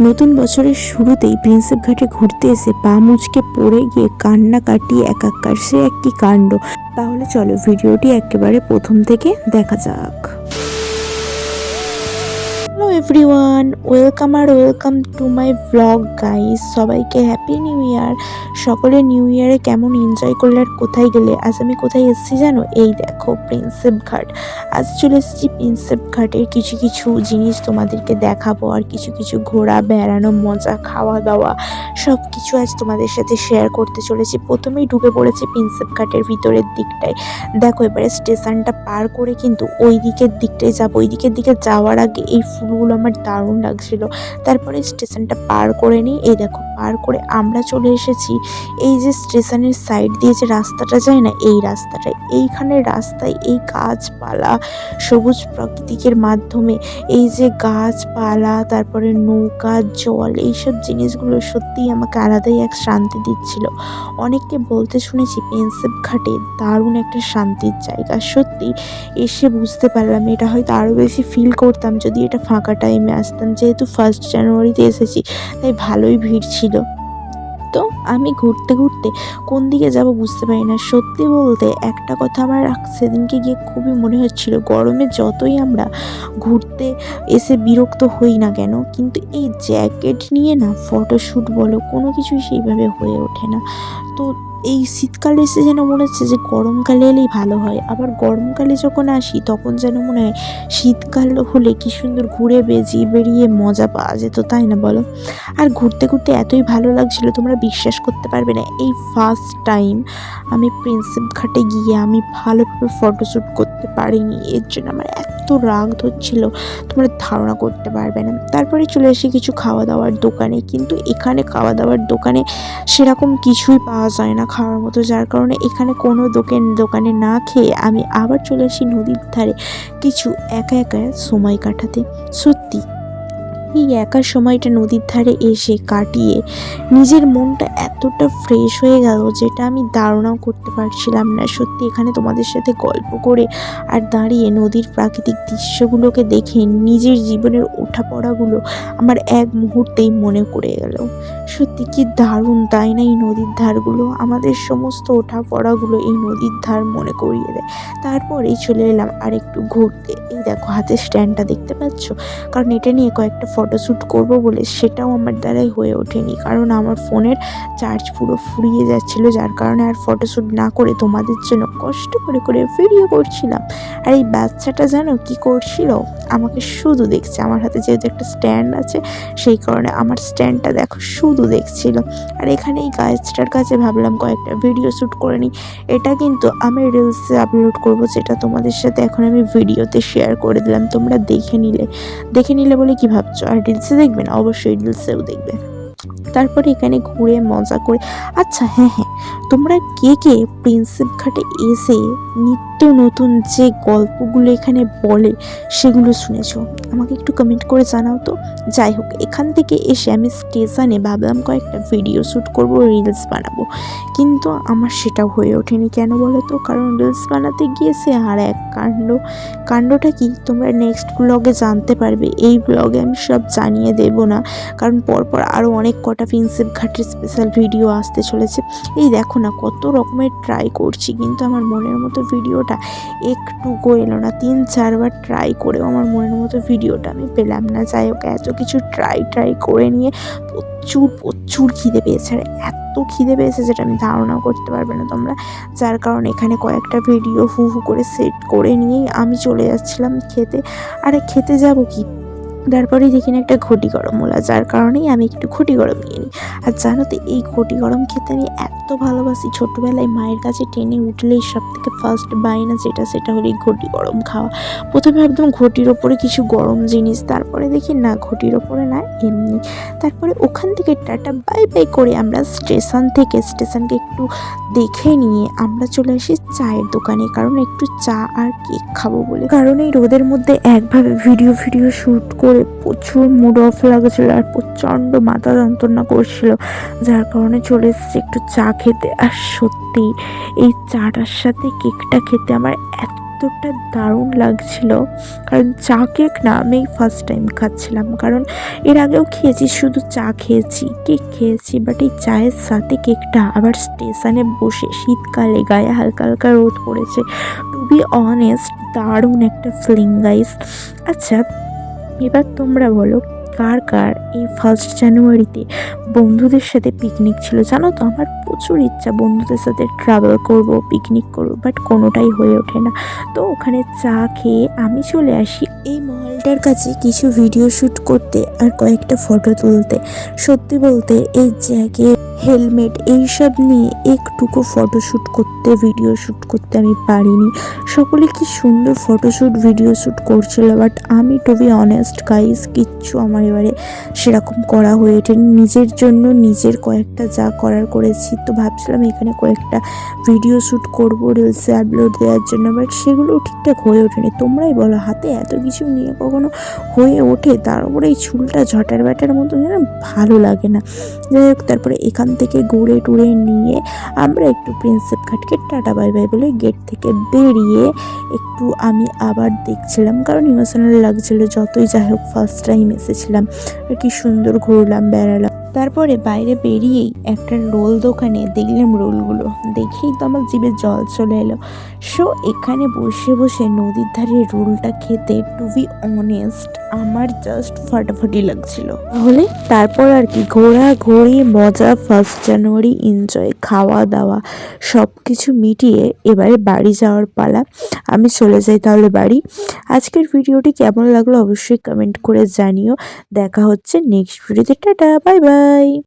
নতুন বছরের শুরুতেই প্রিন্সেপ ঘাটে ঘুরতে এসে পা মুচকে পড়ে গিয়ে কান্না কাটিয়ে একাকার সে একটি কাণ্ড। তাহলে চলো, ভিডিওটি একেবারে প্রথম থেকে দেখা যাক। Hello everyone welcome R welcome to my blog guys সবাইকে হ্যাপি নিউ ইয়ার সকলে নিউ ইয়ারে কেমন এনজয় করলে আর কোথায় গেলে? আজ আমি কোথায় এসেছি জানো? এই দেখো প্রিন্সেপ ঘাট আজ চলে এসেছি প্রিন্সেপ ঘাটের কিছু কিছু জিনিস তোমাদেরকে দেখাবো আর কিছু কিছু ঘোরা, বেড়ানো, মজা খাওয়া দাওয়া সব কিছু আজ তোমাদের সাথে শেয়ার করতে চলেছি। প্রথমেই ঢুকে পড়েছি প্রিন্সেপ ঘাটের ভিতরের দিকটায়। দেখো, এবারে স্টেশনটা পার করে কিন্তু ওই দিকের দিকটায় যাব। ওই দিকের দিকে যাওয়ার আগে এই ফুলগুলো আমার দারুণ লাগছিল। তারপরে স্টেশনটা পার করে নিই। এই দেখো, পার করে আমরা চলে এসেছি। এই যে স্টেশনের সাইড দিয়ে যে রাস্তাটা যায় না, এই রাস্তাটায় এইখানে রাস্তায় এই গাছপালা, সবুজ প্রাকৃতিকের মাধ্যমে এই যে গাছপালা, তারপরে নৌকা, জল, এইসব জিনিসগুলো সত্যিই আমাকে আলাদাই এক শান্তি দিচ্ছিল। অনেককে বলতে শুনেছি পেন্সিপ ঘাটে দারুণ একটা শান্তির জায়গা। সত্যি এসে বুঝতে পারলাম, এটা হয়তো আরও বেশি ফিল করতাম যদি এটা ফাঁকা টাইমে আসতাম, যেহেতু ফার্স্ট জানুয়ারিতে এসেছি, তাই ভালোই ভিড় ছিল। তো আমি ঘুরতে ঘুরতে কোন দিকে যাব বুঝতে পারি না। সত্যি বলতে একটা কথা আমার সেদিনকে গিয়ে খুবই মনে হচ্ছিল, গরমে যতই আমরা ঘুরতে এসে বিরক্ত হই না কেন, কিন্তু এই জ্যাকেট নিয়ে না ফটোশ্যুট বলো, কোনো কিছুই সেইভাবে হয়ে ওঠে না। তো এই শীতকালে এসে যেন মনে হচ্ছে যে গরমকালে এলেই ভালো হয়। আবার গরমকালে যখন আসি, তখন যেন মনে হয় শীতকাল হলে কি সুন্দর ঘুরে বেজি বেরিয়ে মজা পাওয়া যেত, তাই না বলো? আর ঘুরতে ঘুরতে এতই ভালো লাগছিল, তোমরা বিশ্বাস করতে পারবে না। এই ফার্স্ট টাইম আমি প্রিন্সেপ ঘাটে গিয়ে আমি ভালোভাবে ফটোশ্যুট করতে পারিনি। এর জন্য আমার এত রাগ ধরছিল, তোমরা ধারণা করতে পারবে না। তারপরে চলে আসি কিছু খাওয়া দাওয়ার দোকানে, কিন্তু এখানে খাওয়া দাওয়ার দোকানে সেরকম কিছুই পাওয়া যায় না খাওয়ার মতো। যার কারণে এখানে কোনো দোকান, দোকানে না খেয়ে আমি আবার চলে আসি নদীর ধারে কিছু একা একা সময় কাটাতে। সত্যি এই একা সময়টা নদীর ধারে এসে কাটিয়ে নিজের মনটা এতটা ফ্রেশ হয়ে গেল যেটা আমি ধারণাও করতে পারছিলাম না। সত্যি এখানে তোমাদের সাথে গল্প করে আর দাঁড়িয়ে নদীর প্রাকৃতিক দৃশ্যগুলোকে দেখে নিজের জীবনের ওঠা পড়াগুলো আমার এক মুহূর্তেই মনে করে গেল। সত্যি কি দারুণ তাই না এই নদীর ধারগুলো? আমাদের সমস্ত ওঠা পড়াগুলো এই নদীর ধার মনে করিয়ে দেয়। তারপরেই চলে এলাম আর একটু ঘুরতে। এই দেখো হাতের স্ট্যান্ডটা দেখতে পাচ্ছ? কারণ এটা নিয়ে কয়েকটা ফটোশ্যুট করব বলে সেটাও আমার দ্বারাই হয়ে ওঠেনি। কারণ আমার ফোনের চার্জ পুরো ফুরিয়ে যাচ্ছিল, যার কারণে আর ফটোশ্যুট না করে তোমাদের জন্য কষ্ট করে করে ভিডিও করছিলাম। আর এই বাচ্চাটা জানো কি করছিল? আমাকে শুধু দেখছে, আমার হাতে যেহেতু একটা স্ট্যান্ড আছে, সেই কারণে আমার স্ট্যান্ডটা দেখো শুধু দেখছিল। আর এখানে এই গাছটার কাছে ভাবলাম কয়েকটা ভিডিও শ্যুট করে নিই। এটা কিন্তু আমি রিলসে আপলোড করব যেটা তোমাদের সাথে এখন আমি ভিডিওতে শেয়ার করে দিলাম, তোমরা দেখে নিলে। দেখে নিলে বলে কি ভাবছ? আর রিলসে দেখবে না অবশ্যই রিলসেও দেখবে তারপরে এখানে ঘুরে মজা করে। আচ্ছা হ্যাঁ হ্যাঁ তোমরা কে কে প্রিন্সেপ ঘাটে এসে নিত্য নতুন যে গল্পগুলো এখানে বলে সেগুলো শুনেছ? আমাকে একটু কমেন্ট করে জানাও তো। যাই হোক, এখান থেকে এসে আমি স্টেশনে ভাবলাম কয়েকটা ভিডিও শ্যুট করব রিলস বানাবো। কিন্তু আমার সেটা হয়ে ওঠেনি। কেন বলো তো? কারণ রিলস বানাতে গিয়েছে আর এক কাণ্ড। কাণ্ডটা কি? তোমরা নেক্সট ব্লগে জানতে পারবে। এই ব্লগে আমি সব জানিয়ে দেব না। কারণ পরপর আরও অনেক কটা প্রিন্সেপ ঘাটের স্পেশাল ভিডিও আসতে চলেছে। এই দেখো না, কত রকমের ট্রাই করছি, কিন্তু আমার মনের মতো ভিডিওটা একটুকু এলো না। তিন, চারবার ট্রাই করেও আমার মনের মতো ভিডিওটা আমি পেলাম না। যাই হোক, এত কিছু ট্রাই ট্রাই করে নিয়ে প্রচুর প্রচুর খিদে পেয়েছে। আর এত খিদে পেয়েছে যেটা আমি ধারণা করতে পারবে না তোমরা। যার কারণে এখানে কয়েকটা ভিডিও হু হু করে সেট করে নিয়েই আমি চলে যাচ্ছিলাম খেতে। আরে খেতে যাব কি? তারপরেই দেখি না একটা ঘটি গরম ওলা যার কারণেই আমি একটু ঘটি গরম নিয়ে নিই। আর জানো তো, এই ঘটি গরম খেতে আমি এত ভালোবাসি, ছোটোবেলায় মায়ের কাছে টেনে উঠলেই সব থেকে ফার্স্ট বায়না যেটা, সেটা হলো এই ঘটি গরম খাওয়া। প্রথমে একদম ঘটির ওপরে কিছু গরম জিনিস, তারপরে দেখি না, ঘটির ওপরে এমনি। তারপরে ওখান থেকে টাটা, বাই বাই করে আমরা স্টেশন থেকে, স্টেশনকে একটু দেখে নিয়ে আমরা চলে আসি চায়ের দোকানে, কারণ একটু চা আর কেক খাব বলে। কারণ এই রোদের মধ্যে একভাবে ভিডিও ভিডিও শ্যুট করে প্রচুর মুড অফ লাগছিল আর প্রচণ্ড মাথা যন্ত্রণা করছিল। যার কারণে চলে এসেছি একটু চা খেতে। আর সত্যি, এই চাটার সাথে কেকটা খেতে আমার এত এতটা দারুণ লাগছিল। কারণ চা কেক না আমি ফার্স্ট টাইম খাচ্ছিলাম। কারণ এর আগেও খেয়েছি, শুধু চা খেয়েছি, কেক খেয়েছি বাট এই চায়ের সাথে কেকটা আবার স্টেশনে বসে শীতকালে গায়ে হালকা হালকা রোদ পড়েছে। টু বি অনেস্ট দারুণ একটা ফিলিং গাইস আচ্ছা এবার তোমরা বলো কার কার এই ফার্স্ট জানুয়ারিতে বন্ধুদের সাথে পিকনিক ছিল? জানো তো, আমার প্রচুর ইচ্ছা বন্ধুদের সাথে ট্রাভেল করব পিকনিক করব বাট কোনোটাই হয়ে ওঠে না। তো ওখানে চা খেয়ে আমি চলে আসি এই মহলটার কাছে কিছু ভিডিও শ্যুট করতে আর কয়েকটা ফটো তুলতে। সত্যি বলতে এই জ্যাকেট হেলমেট, এইসব নিয়ে একটুকু ফটোশ্যুট করতে ভিডিও শ্যুট করতে আমি পারিনি। সকলে কি সুন্দর ফটোশ্যুট ভিডিও শ্যুট করছিল বাট আমি টু বি অনেস্ট গাইস কিচ্ছু আমার এবারে সেরকম করা হয়ে ওঠেনি। নিজের জন্য নিজের কয়েকটা যা করার করেছি, তো ভাবছিলাম এখানে কয়েকটা ভিডিও শ্যুট করব রিলসে আপলোড দেওয়ার জন্য বাট সেগুলো ঠিকঠাক হয়ে ওঠেনি। তোমরাই বলো, হাতে এত কিছু নিয়ে কখনো হয়ে ওঠে? তার উপরে এই চুলটা ঝটার ব্যাটার মতো যেন ভালো লাগে না। যাই হোক, তারপরে এখান থেকে ঘুরে টুরে নিয়ে আমরা একটু প্রিন্সেপ ঘাটকে টাটা বাই বাই বলে গেট থেকে বেরিয়ে একটু আমি আবার দেখছিলাম। কারণ ইমোশনাল লাগছিল, যতই যাই হোক ফার্স্ট টাইম এসেছিলাম। আর কি সুন্দর ঘুরলাম, বেড়ালাম। তারপরে বাইরে বেরিয়েই একটা রোল দোকানে দেখলাম রোলগুলো। দেখেই তো আমার জিভে জল চলে এলো। সো এখানে বসে বসে নদীর ধারে রোলটা খেতে টু বি অনেস্ট আমার জাস্ট ফাটাফাটি লাগছিল। তাহলে তারপর আর কি ঘোরা ঘুরি মজা ফার্স্ট জানুয়ারি এনজয় খাওয়া দাওয়া সব কিছু মিটিয়ে এবারে বাড়ি যাওয়ার পালা। আমি চলে যাই তাহলে বাড়ি। আজকের ভিডিওটি কেমন লাগল অবশ্যই কমেন্ট করে জানিও। দেখা হচ্ছে নেক্সট ভিডিওতে টাটা বাই বাই বাই